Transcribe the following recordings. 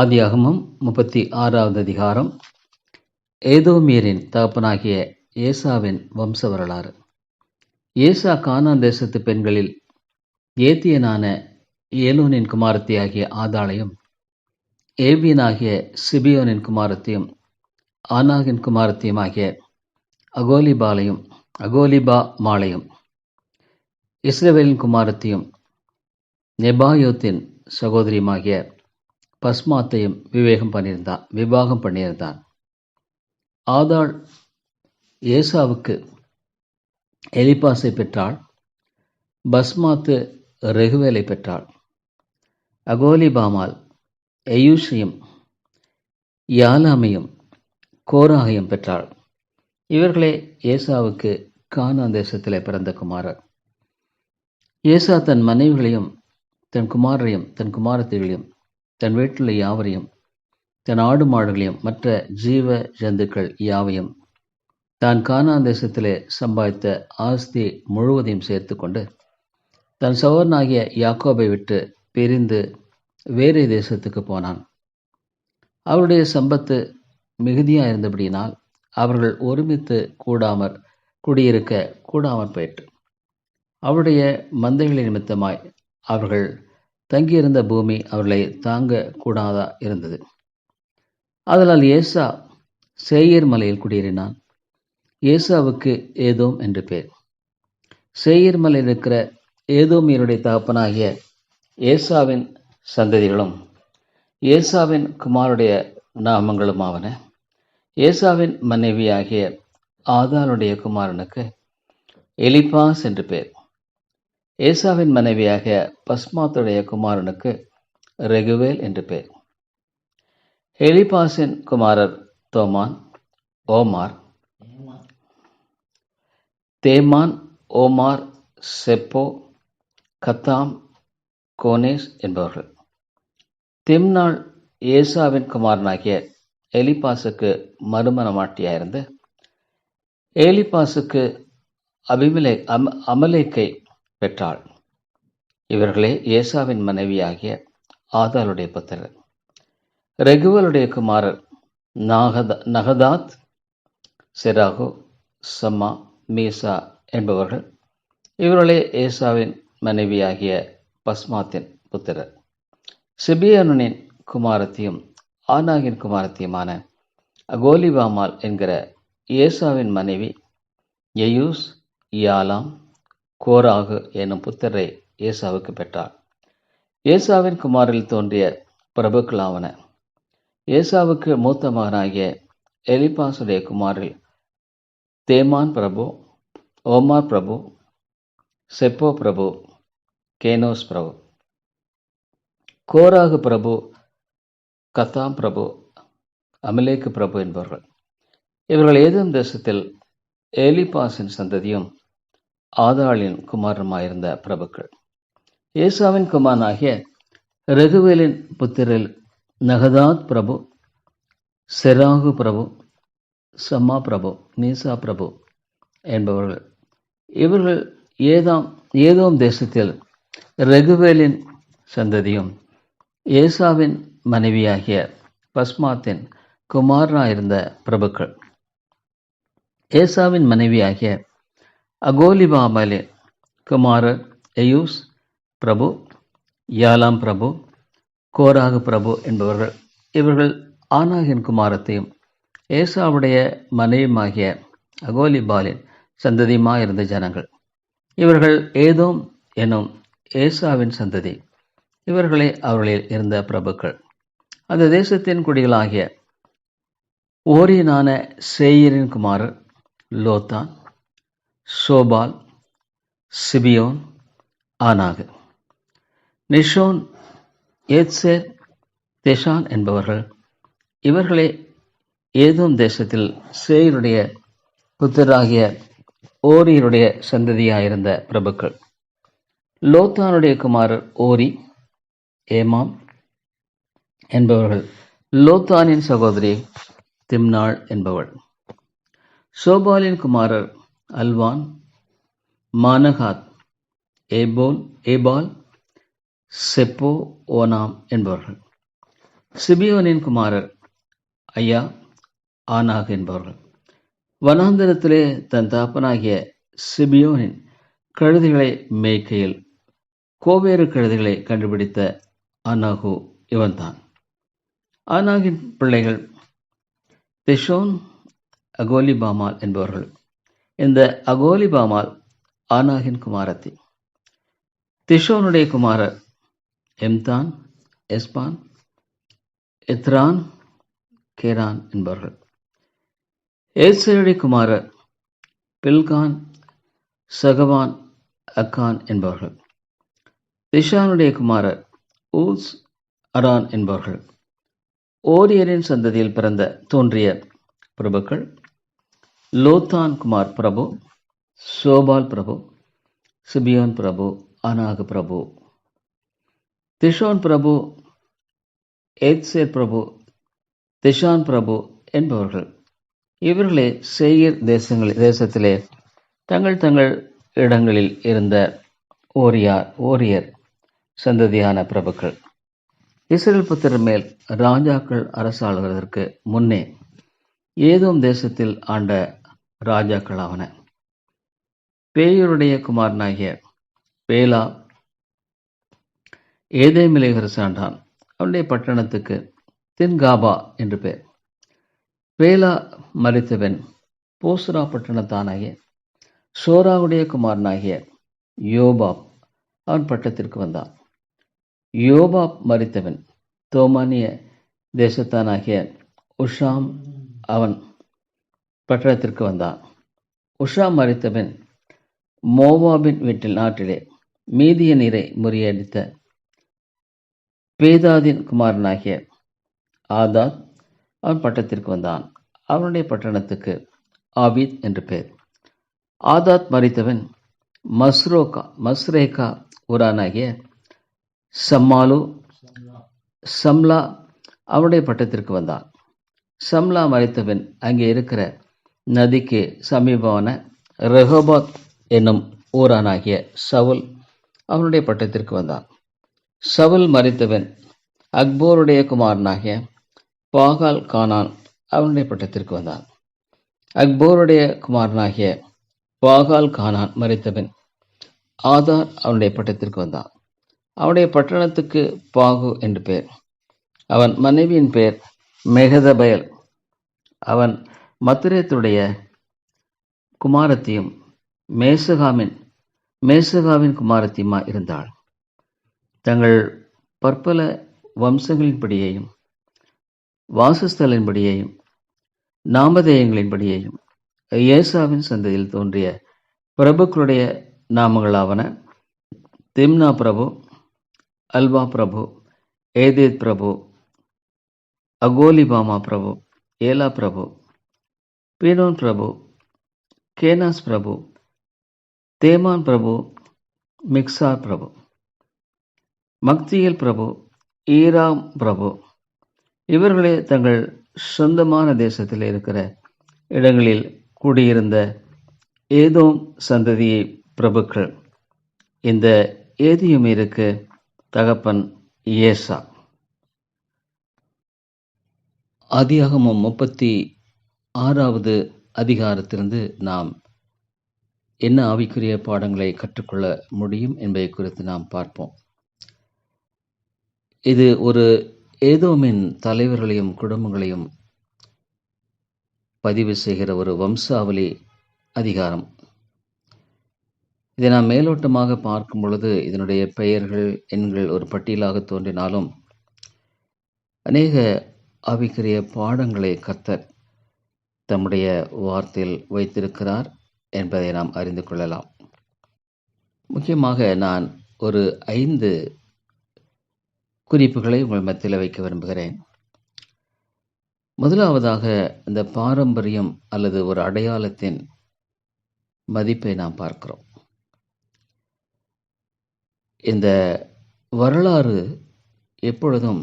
ஆதியாகமும் முப்பத்தி ஆறாவது அதிகாரம். ஏதோமியரின் தகப்பனாகிய ஏசாவின் வம்ச வரலாறு ஏசா கானான் தேசத்து பெண்களில் ஏத்தியனான ஏலோனின் குமாரத்தியாகிய ஆதாளையும் ஏவியனாகிய சிபியோனின் குமாரத்தையும் ஆனாகின் குமாரத்தையுமாகிய அகோலிபாலையும் அகோலிபா மாலையும் இஸ்ரவேலின் குமாரத்தையும் நெபாயோத்தின் சகோதரியுமாகிய பஸ்மாத்தையும் விவேகம் பண்ணியிருந்தான் விவாகம் பண்ணியிருந்தான். ஆதாள் ஏசாவுக்கு எலிபாசை பெற்றாள் பஸ்மாத்து ரெகுவேலை பெற்றாள். அகோலிபாமால் எயூஷையும் யாலாமையும் கோராகையும் பெற்றாள். இவர்களே ஏசாவுக்கு கானான் தேசத்தில் பிறந்த குமாரர். ஏசா தன் மனைவிகளையும் தன் குமாரரையும் தன் குமாரத்திகளையும் தன் வீட்டில் யாவரையும் தன் ஆடு மாடுகளையும் மற்ற ஜீவ ஜந்துக்கள் யாவையும் தான் கானான் தேசத்திலே சம்பாதித்த ஆஸ்தி முழுவதையும் சேர்த்து கொண்டு தன் சகோதரனாகிய யாக்கோபை விட்டு பிரிந்து வேறு தேசத்துக்கு போனான். அவருடைய சம்பத்து மிகுதியாக இருந்தபடியினால் அவர்கள் ஒருமித்து கூடாமற் குடியிருக்க கூடாமற் போயிற்று. அவருடைய மந்தைகளின் நிமித்தமாய் அவர்கள் தங்கியிருந்த பூமி அவர்களை தாங்க கூடாதா இருந்தது. அதனால் ஏசா சேயர் மலையில் குடியேறினான். ஏசாவுக்கு ஏதோம் என்று பேர். சேயர் மலையில் இருக்கிற ஏதோமியருடைய தகப்பனாகிய ஏசாவின் சந்ததிகளும் ஏசாவின் குமாருடைய நாமங்களுமாவன ஏசாவின் மனைவியாகிய ஆதாளுடைய குமாரனுக்கு எலிபாஸ் என்று பேர். ஏசாவின் மனைவியாக பஸ்மாத்துடைய குமாரனுக்கு ரெகுவேல் என்று பெயர் எலிபாசின் குமாரர் Teman Omar. Teman Omar Zepho Gatam Kenaz என்பவர்கள். திம்னாள் ஏசாவின் குமாரனாகிய எலிபாசுக்கு மறுமணமாட்டியாயிருந்து ஏலிபாசுக்கு அபிமலே அம அமலேக்கை பெற்றாள். இவர்களே ஏசாவின் மனைவியாகிய ஆதாளுடைய புத்திரர். ரெகுவலுடைய குமாரர் நாகத நகதாத் செராகு சம்மா மீசா என்பவர்கள் இவர்களே ஏசாவின் மனைவியாகிய பஸ்மாத்தின் புத்திரர். சிபியனுனின் குமாரத்தையும் ஆனாகின் குமாரத்தையுமான அகோலிபாமால் என்கிற ஏசாவின் மனைவி எயூஸ் யாலாம் கோராகு என்னும் புத்தரை ஏசாவுக்கு பெற்றார். ஏசாவின் குமாரில் தோன்றிய பிரபுக்களாவன ஏசாவுக்கு மூத்த மகனாகிய எலிபாசுடைய குமாரில் தேமான் பிரபு ஓமார் பிரபு செப்போ பிரபு கேனோஸ் பிரபு. கோராகு பிரபு கத்தாம் பிரபு அமிலேக்கு பிரபு என்பவர்கள். இவர்கள் ஏதும் தேசத்தில் ஏலிபாஸின் சந்ததியும் ஆதாளின் குமாரனுமாயிருந்த பிரபுக்கள். ஏசாவின் குமாரனாகிய ரகுவேலின் புத்திரில் நகதாத் பிரபு செராகு பிரபு சம்மா பிரபு நீசா பிரபு என்பவர்கள். இவர்கள் ஏதாம் ஏதோம் தேசத்தில் ரகுவேலின் சந்ததியும் ஏசாவின் மனைவியாகிய பஸ்மாத்தின் குமாரனாயிருந்த பிரபுக்கள். ஏசாவின் மனைவியாகிய அகோலிபாமலின் குமாரர் எயூஸ் பிரபு யாலாம் பிரபு கோராகு பிரபு என்பவர்கள். இவர்கள் ஆனாகின் குமாரத்தையும் ஏசாவுடைய மனைவியுமாகிய அகோலிபாலின் சந்ததியுமாக இருந்த ஜனங்கள். இவர்கள் ஏதோம் எனும் ஏசாவின் சந்ததி. இவர்களே அவர்களில் இருந்த பிரபுக்கள். அந்த தேசத்தின் குடிகளாகிய ஓரியனான சேயரின் குமாரர் லோத்தான் சோபால் சிபியோன் ஆனாகு. நிஷோன் ஏத்சேர் தேஷான் என்பவர்கள் இவர்களே ஏதோம் தேசத்தில் சேயருடைய புத்தராகிய ஓரியருடைய சந்ததியாயிருந்த பிரபுக்கள். லோத்தானுடைய குமாரர் ஓரி ஏமாம் என்பவர்கள் லோத்தானின் சகோதரி திம்னாள் என்பவள். சோபாலின் குமாரர் Alvan Manahath Ebal Ebal Shepho Onam என்பவர்கள். சிபியோனின் குமாரர் ஐயா ஆனாக் என்பவர்கள். வனாந்திரத்திலே தன் தாப்பனாகிய சிபியோனின் கழுதைகளை மேய்க்கையில் கோவேறு கழுதைகளை கண்டுபிடித்த அனாகு இவன்தான். ஆனாகின் பிள்ளைகள் திஷோன் அகோலிபாமால் என்பவர்கள். இந்த அகோலிபாமால் ஆனாகின் குமாரத்தி. திஷோனுடைய குமாரர் எம்தான் எஸ்பான் எத்ரான் கேரான் என்பவர்கள் ஏசருடைய குமாரர் பில்கான் சகவான் அக்கான் என்பவர்கள் திஷானுடைய குமாரர் ஊஸ் அரான் என்பவர்கள் ஓரியரின் சந்ததியில் பிறந்த தோன்றிய பிரபுக்கள் லோத்தான் குமார் பிரபு சோபால் பிரபு சிபியோன் பிரபு அனாகு பிரபு திஷோன் பிரபு ஏத்சேர் பிரபு திஷான் பிரபு என்பவர்கள். இவர்களே செய்யர் தேசங்கள் தேசத்திலே தங்கள் தங்கள் இடங்களில் இருந்த ஓரியார் ஓரியர் சந்ததியான பிரபுக்கள். இஸ்ரேல் புத்திரர் மேல் ராஜாக்கள் அரசாளுவதற்கு முன்னே ஏதோம் தேசத்தில் ஆண்ட ராஜாக்களாவன பேயூருடைய குமாரனாகிய பேலா ஏதேமிலே அரசாண்டான் அவனுடைய பட்டணத்துக்கு தின்காபா என்று பெயர். பேலா மறித்தவன் போசுரா பட்டணத்தானாகிய சோராவுடைய குமாரனாகிய யோபாப் அவன் பட்டத்திற்கு வந்தான். யோபாப் மறித்தவன் தோமானிய தேசத்தானாகிய உஷாம் அவன் பட்டணத்திற்கு வந்தான். உஷா மறித்தவன் மோவாபின் வீட்டில் நாட்டிலே மீதிய நீரை முறியடித்த பேதாதின் குமாரனாகிய ஆதாத் அவன் பட்டத்திற்கு வந்தான். அவனுடைய பட்டணத்துக்கு ஆபீத் என்று பெயர். ஆதாத் மறித்தவன் மஸ்ரோகா மஸ்ரேகா ஊரானாகிய சம்மாலு சம்லா அவனுடைய பட்டத்திற்கு வந்தான். சம்லா மறித்தவன் அங்கே இருக்கிற நதிக்கு சமீபமான ரெஹோபாத் என்னும் ஊரானாகிய சவுல் அவனுடைய பட்டத்திற்கு வந்தான். சவுல் மறித்தவன் அக்போருடைய குமாரனாகிய பாகால் கானான் அவனுடைய பட்டத்திற்கு வந்தான். அக்போருடைய குமாரனாகிய பாகால் கானான் மறித்தவன் ஆதார் அவனுடைய பட்டத்திற்கு வந்தான். அவனுடைய பட்டணத்துக்கு பாகு என்று பெயர் அவன் மனைவியின் பெயர் மெகதபயல். அவன் மத்துரேத்துடைய குமாரத்தியும் மேசகாமின் மேசுகாவின் குமாரத்தியுமா இருந்தாள். தங்கள் பற்பல வம்சங்களின்படியையும் வாசஸ்தலின்படியையும் நாமதேயங்களின்படியையும் ஏசாவின் சந்ததியில் தோன்றிய பிரபுக்களுடைய நாமங்களாவன திம்னா பிரபு அல்வா பிரபு ஏதேத் பிரபு அகோலிபாமா பிரபு ஏலா பிரபு பீரோன் பிரபு கேனாஸ் பிரபு தேமான் பிரபு மிக்சார் பிரபு மக்தியல் பிரபு ஈராம் பிரபு. இவர்களே தங்கள் சொந்தமான தேசத்தில் இருக்கிற இடங்களில் கூடியிருந்த ஏதோம் சந்ததியை பிரபுக்கள். இந்த ஏதியும் இருக்கு தகப்பன் ஏசா. ஆதியாகமம் முப்பத்தி ஆறாவது அதிகாரத்திலிருந்து நாம் என்ன ஆவிக்குரிய பாடங்களை கற்றுக்கொள்ள முடியும் என்பதை குறித்து நாம் பார்ப்போம். இது ஒரு ஏதோமின் தலைவர்களையும் குடும்பங்களையும் பதிவு செய்கிற ஒரு வம்சாவளி அதிகாரம். இதை நாம் மேலோட்டமாக பார்க்கும் பொழுது இதனுடைய பெயர்கள் எண்கள் ஒரு பட்டியலாக தோன்றினாலும் அநேக அவைக்குரிய பாடங்களை கத்தர் தம்முடைய வார்த்தையில் வைத்திருக்கிறார் என்பதை நாம் அறிந்து கொள்ளலாம். முக்கியமாக நான் ஒரு ஐந்து குறிப்புகளை உங்கள் மத்தியில் வைக்க விரும்புகிறேன். முதலாவதாக இந்த பாரம்பரியம் அல்லது ஒரு அடையாளத்தின் மதிப்பை நாம் பார்க்கிறோம். இந்த வரலாறு எப்பொழுதும்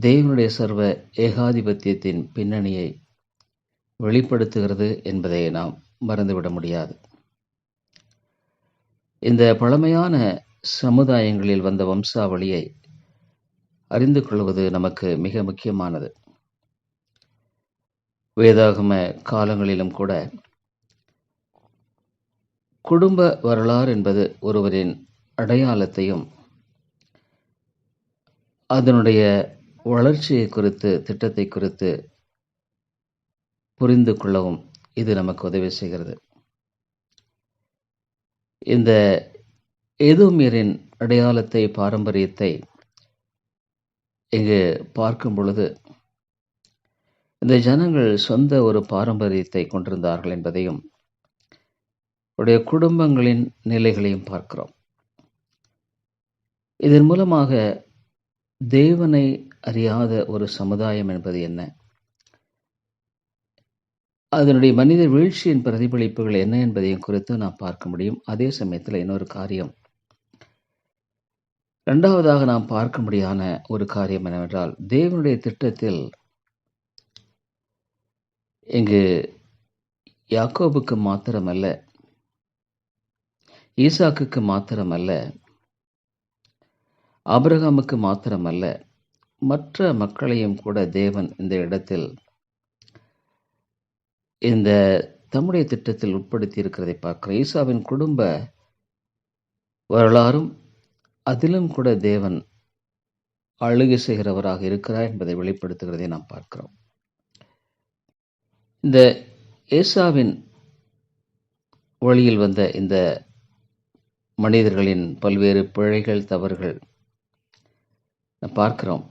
தேவனுடைய சர்வ ஏகாதிபத்தியத்தின் பின்னணியை வெளிப்படுத்துகிறது என்பதை நாம் மறந்துவிட முடியாது. இந்த பழமையான சமுதாயங்களில் வந்த வம்சாவளியை அறிந்து கொள்வது நமக்கு மிக முக்கியமானது. வேதாகம காலங்களிலும் கூட குடும்ப வரலாறு என்பது ஒருவரின் அடையாளத்தையும் அதனுடைய வளர்ச்சியை குறித்து திட்டத்தை குறித்து புரிந்து கொள்ளவும் இது நமக்கு உதவி செய்கிறது. இந்த எதுமீரின் அடையாளத்தை பாரம்பரியத்தை இங்கு பார்க்கும் பொழுது இந்த ஜனங்கள் சொந்த ஒரு பாரம்பரியத்தை கொண்டிருந்தார்கள் என்பதையும் உடைய குடும்பங்களின் நிலைகளையும் பார்க்கிறோம். இதன் மூலமாக தேவனை அறியாத ஒரு சமுதாயம் என்பது என்ன? அதனுடைய மனித வீழ்ச்சியின் பிரதிபலிப்புகள் என்ன என்பதையும் குறித்து நாம் பார்க்க முடியும். அதே சமயத்தில் இன்னொரு காரியம். இரண்டாவதாக நாம் பார்க்க முடியாத ஒரு காரியம் என்னவென்றால் தேவனுடைய திட்டத்தில் இங்கு யாக்கோபுக்கு மாத்திரமல்ல ஈசாக்குக்கு மாத்திரமல்ல ஆபிரகாமுக்கு மாத்திரமல்ல மற்ற மக்களையும் கூட தேவன் இந்த இடத்தில் இந்த தம்முடைய திட்டத்தில் உட்படுத்தி இருக்கிறதை பார்க்கிறோம். ஈசாவின் குடும்ப வரலாறும் அதிலும் கூட தேவன் அழுகை செய்கிறவராக இருக்கிறார் என்பதை வெளிப்படுத்துகிறதை நாம் பார்க்கிறோம். இந்த ஏசாவின் வழியில் வந்த இந்த மனிதர்களின் பல்வேறு பிழைகள் தவறுகள் பார்க்கிறோம்.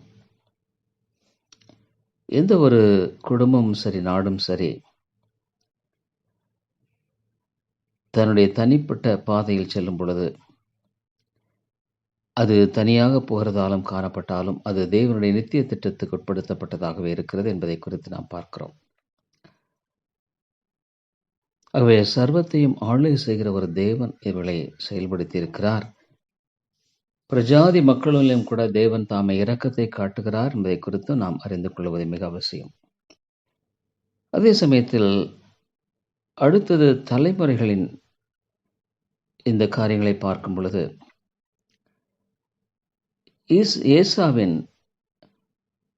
எந்த ஒரு குடும்பமும் சரி நாடும் சரி தன்னுடைய தனிப்பட்ட பாதையில் செல்லும் பொழுது அது தனியாக போகிறதாலும் காணப்பட்டாலும் அது தேவனுடைய நித்திய திட்டத்துக்கு உட்படுத்தப்பட்டதாகவே இருக்கிறது என்பதை குறித்து நாம் பார்க்கிறோம். ஆகவே சர்வத்தையும் ஆளுகை செய்கிற ஒரு தேவன் இவளை செயல்படுத்தி இருக்கிறார் பிரஜாதி மக்களிலும் கூட தேவன் தாம் இரக்கத்தை காட்டுகிறார் என்பதை குறித்து நாம் அறிந்து கொள்வது மிக அவசியம். அதே சமயத்தில் அடுத்தது தலைமுறைகளின் இந்த காரியங்களை பார்க்கும் பொழுது இஸ் ஏசாவின்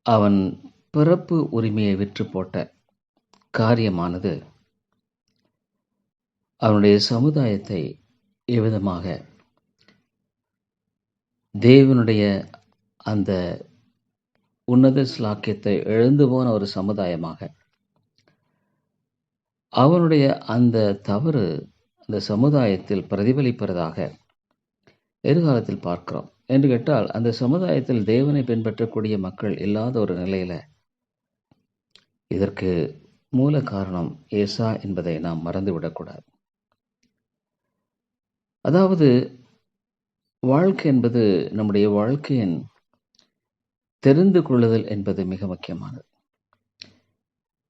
அவன் பிறப்பு உரிமையை விற்று போட்ட காரியமானது அவனுடைய சமுதாயத்தை எவ்விதமாக தேவனுடைய அந்த உன்னத ஸ்லாக்கியத்தை எழுந்து போன ஒரு சமுதாயமாக அவனுடைய அந்த தவறு அந்த சமுதாயத்தில் பிரதிபலிப்பதாக எதிர்காலத்தில் பார்க்கிறோம். என்று கேட்டால் அந்த சமுதாயத்தில் தேவனை பின்பற்றக்கூடிய மக்கள் இல்லாத ஒரு நிலையில இதற்கு மூல காரணம் ஏசா என்பதை நாம் மறந்துவிடக்கூடாது. அதாவது வாழ்க்கை என்பது நம்முடைய வாழ்க்கையின் தெரிந்து கொள்ளுதல் என்பது மிக முக்கியமானது.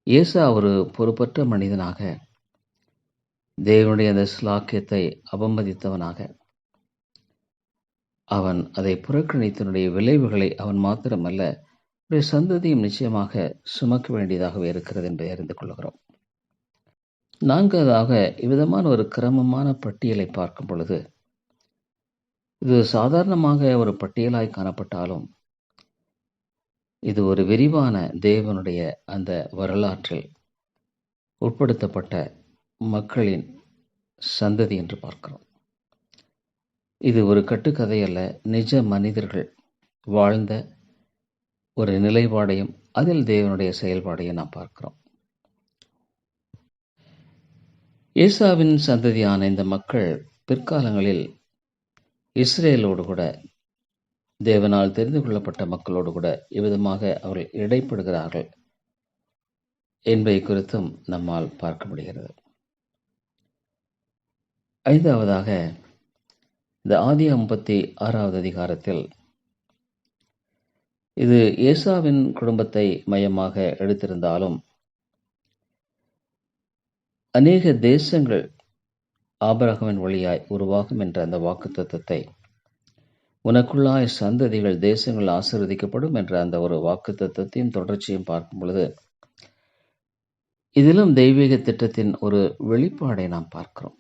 இயேசா ஒரு பொறுப்பற்ற மனிதனாக தேவனுடைய அந்த ஸ்லாக்கியத்தை அவமதித்தவனாக அவன் அதை புறக்கணித்தனுடைய விளைவுகளை அவன் மாத்திரமல்ல ஒரு சந்ததியும் நிச்சயமாக சுமக்க வேண்டியதாகவே இருக்கிறது என்பதை அறிந்து கொள்கிறோம். நான்காவதாக இவ்விதமான ஒரு கிரமமான பட்டியலை பார்க்கும் பொழுது இது சாதாரணமாக ஒரு பட்டியலாய் காணப்பட்டாலும் இது ஒரு விரிவான தேவனுடைய அந்த வரலாற்றில் உட்படுத்தப்பட்ட மக்களின் சந்ததி என்று பார்க்கிறோம். இது ஒரு கட்டுக்கதை அல்ல நிஜ மனிதர்கள் வாழ்ந்த ஒரு நிலைப்பாடையும் அதில் தேவனுடைய செயல்பாடையும் நாம் பார்க்கிறோம். ஏசாவின் சந்ததியான இந்த மக்கள் பிற்காலங்களில் இஸ்ரேலோடு கூட தேவனால் தெரிந்து கொள்ளப்பட்ட மக்களோடு கூட இவ்விதமாக அவர்கள் இடைப்படுகிறார்கள் என்பதை குறித்தும் நம்மால் பார்க்க முடிகிறது. ஐந்தாவதாக இந்த ஆதி ஐம்பத்தி ஆறாவது அதிகாரத்தில் இது ஏசாவின் குடும்பத்தை மையமாக எடுத்திருந்தாலும் அநேக தேசங்கள் ஆபரகமின் வழியாய் உருவாகும் என்ற அந்த வாக்கு தத்துவத்தை உனக்குள்ளாய் சந்ததிகள் தேசங்கள் ஆசிர்வதிக்கப்படும் என்ற அந்த ஒரு வாக்கு தத்துவத்தையும் தொடர்ச்சியும் பார்க்கும் பொழுது இதிலும் தெய்வீக திட்டத்தின் ஒரு வெளிப்பாடை நாம் பார்க்கிறோம்.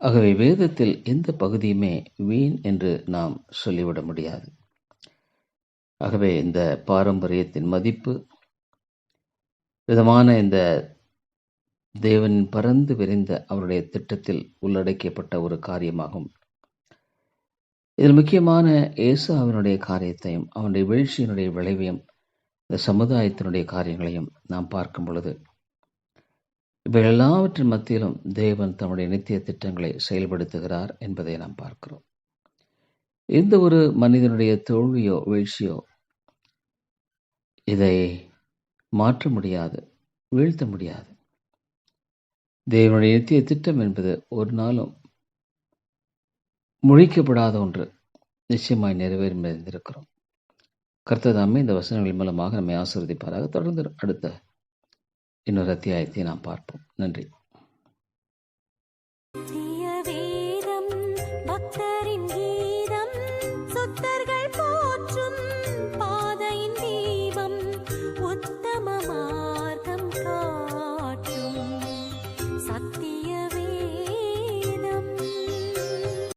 ஆகவே வேதத்தில் எந்த பகுதியுமே வீண் என்று நாம் சொல்லிவிட முடியாது. ஆகவே இந்த பாரம்பரியத்தின் மதிப்பு விதமான இந்த தேவனின் பறந்து விரிந்த அவருடைய திட்டத்தில் உள்ளடக்கப்பட்ட ஒரு காரியமாகும். இதில் முக்கியமான ஏசாவினுடைய காரியத்தையும் அவனுடைய வீழ்ச்சியினுடைய விளைவையும் இந்த சமுதாயத்தினுடைய காரியங்களையும் நாம் பார்க்கும் பொழுது இவை எல்லாவற்றின் மத்தியிலும் தேவன் தம்முடைய நித்திய திட்டங்களை செயல்படுத்துகிறார் என்பதை நாம் பார்க்கிறோம். எந்த ஒரு மனிதனுடைய தோல்வியோ வீழ்ச்சியோ இதை மாற்ற முடியாது வீழ்த்த முடியாது. தேவனுடைய நித்திய திட்டம் என்பது ஒரு நாளும் முழிக்கப்படாத ஒன்று. நிச்சயமாய் நிறைவேறும் இருந்திருக்கிறோம் கர்த்ததாமே இந்த வசனங்கள் மூலமாக நம்மை ஆசிர்வதிப்பாராக. தொடர்ந்து அடுத்த இன்னொரு அத்தியாயத்தை நாம் பார்ப்போம். நன்றி.